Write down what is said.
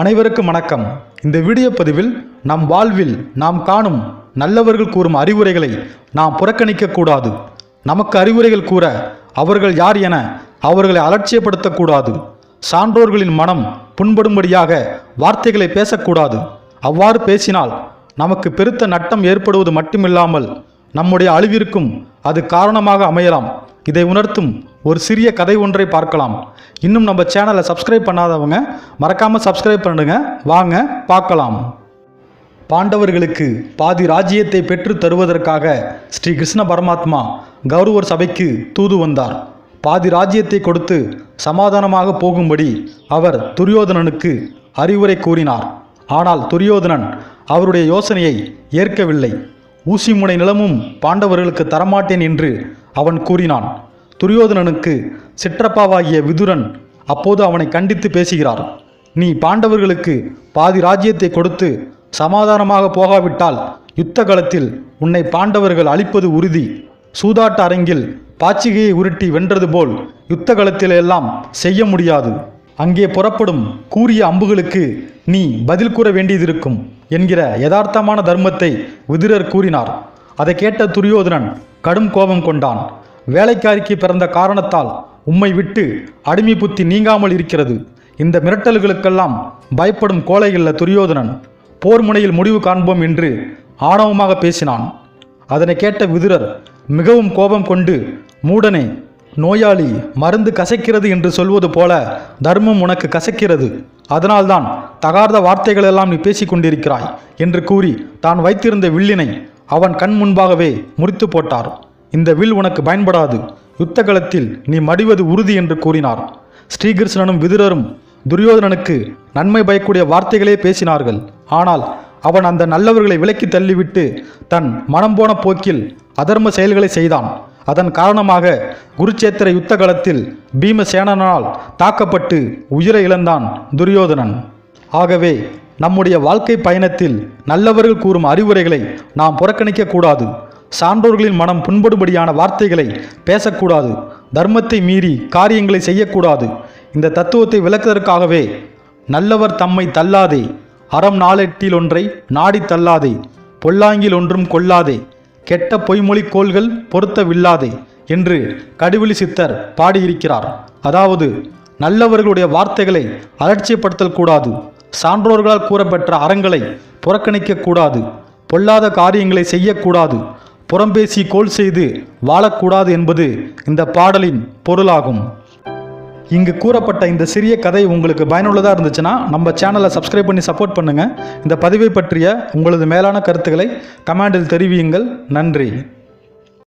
அனைவருக்கும் வணக்கம். இந்த வீடியோ பதிவில் நம் வாழ்வில் நாம் காணும் நல்லவர்கள் கூறும் அறிவுரைகளை நாம் புறக்கணிக்கக்கூடாது. நமக்கு அறிவுரைகள் கூற அவர்கள் யார் என அவர்களை அலட்சியப்படுத்தக்கூடாது. சான்றோர்களின் மனம் புண்படும்படியாக வார்த்தைகளை பேசக்கூடாது. அவ்வாறு பேசினால் நமக்கு பெருத்த நட்டம் ஏற்படுவது மட்டுமில்லாமல் நம்முடைய அழிவிற்கும் அது காரணமாக அமையலாம். இதை உணர்த்தும் ஒரு சிறிய கதை ஒன்றை பார்க்கலாம். இன்னும் நம்ம சேனலை சப்ஸ்கிரைப் பண்ணாதவங்க மறக்காமல் சப்ஸ்கிரைப் பண்ணுங்க வாங்க பார்க்கலாம். பாண்டவர்களுக்கு பாதி ராஜ்யத்தை பெற்று தருவதற்காக ஸ்ரீ கிருஷ்ண பரமாத்மா கௌரவர் சபைக்கு தூது வந்தார். பாதி ராஜ்யத்தை கொடுத்து சமாதானமாக போகும்படி அவர் துரியோதனனுக்கு அறிவுரை கூறினார். ஆனால் துரியோதனன் அவருடைய யோசனையை ஏற்கவில்லை. ஊசி முனை நிலமும் பாண்டவர்களுக்கு தரமாட்டேன் என்று அவன் கூறினான் துரியோதனனுக்கு சிற்றப்பாவாகிய விதுரன் அப்போது அவனை கண்டித்து பேசுகிறார். நீ பாண்டவர்களுக்கு பாதி ராஜ்யத்தை கொடுத்து சமாதானமாக போகாவிட்டால் யுத்த களத்தில் உன்னை பாண்டவர்கள் அழிப்பது உறுதி. சூதாட்ட அரங்கில் பாச்சிகையை உருட்டி வென்றது போல் யுத்த களத்திலெல்லாம் செய்ய முடியாது. அங்கே புறப்படும் கூறிய அம்புகளுக்கு நீ பதில் கூற வேண்டியதிருக்கும் என்கிற யதார்த்தமான தர்மத்தை விதிரர் கூறினார். அதை கேட்ட துரியோதனன் கடும் கோபம் கொண்டான். வேலைக்காரிக்கு பிறந்த காரணத்தால் உம்மை விட்டு அடிமை புத்தி நீங்காமல் இருக்கிறது. இந்த மிரட்டல்களுக்கெல்லாம் பயப்படும் கோழையில்ல துரியோதனன் போர் முனையில் முடிவு காண்போம் என்று ஆணவமாக பேசினான். அதனை கேட்ட விதுரர் மிகவும் கோபம் கொண்டு மூடனே நோயாளி மருந்து கசக்கிறது என்று சொல்வது போல தர்மம் உனக்கு கசக்கிறது. அதனால்தான் தகார்ந்த வார்த்தைகளெல்லாம் நீ பேசிக் கொண்டிருக்கிறாய் என்று கூறி தான் வைத்திருந்த வில்லினை அவன் கண் முன்பாகவே முறித்து போட்டார். இந்த வில் உனக்கு பயன்படாது. யுத்த களத்தில் நீ மடிவது உறுதி என்று கூறினார். ஸ்ரீகிருஷ்ணனும் விதுரரும் துரியோதனனுக்கு நன்மை பயக்கூடிய வார்த்தைகளே பேசினார்கள். ஆனால் அவன் அந்த நல்லவர்களை விலக்கி தள்ளிவிட்டு தன் மனம் போன போக்கில் அதர்ம செயல்களை செய்தான். அதன் காரணமாக குருச்சேத்திர யுத்த களத்தில் பீமசேனனால் தாக்கப்பட்டு உயிரை இழந்தான் துரியோதனன். ஆகவே நம்முடைய வாழ்க்கை பயணத்தில் நல்லவர்கள் கூறும் அறிவுரைகளை நாம் புறக்கணிக்கக்கூடாது. சான்றோர்களின் மனம் புண்படும்படியான வார்த்தைகளை பேசக்கூடாது. தர்மத்தை மீறி காரியங்களை செய்யக்கூடாது. இந்த தத்துவத்தை விளக்குவதற்காகவே நல்லவர் தம்மை தள்ளாதே. அறம் நாளெட்டில் ஒன்றை நாடி தள்ளாதே. பொல்லாங்கில் ஒன்றும் கொள்ளாதே. கெட்ட பொய்மொழி கோள்கள் பொருத்தவில்லாதே என்று கடுவெளி சித்தர் பாடியிருக்கிறார். அதாவது நல்லவர்களுடைய வார்த்தைகளை அலட்சியப்படுத்தல் கூடாது. சான்றோர்களால் கூறப்பெற்ற அறங்களை புறக்கணிக்கக்கூடாது பொல்லாத காரியங்களை செய்யக்கூடாது புறம்பேசி கோல் செய்து வாழக்கூடாது என்பது இந்த பாடலின் பொருளாகும். இங்கு கூறப்பட்ட இந்த சிறிய கதை உங்களுக்கு பயனுள்ளதாக இருந்துச்சுன்னா நம்ம சேனலை சப்ஸ்கிரைப் பண்ணி சப்போர்ட் பண்ணுங்கள் இந்த பதிவை பற்றிய உங்களது மேலான கருத்துக்களை கமெண்டில் தெரிவியுங்கள். நன்றி.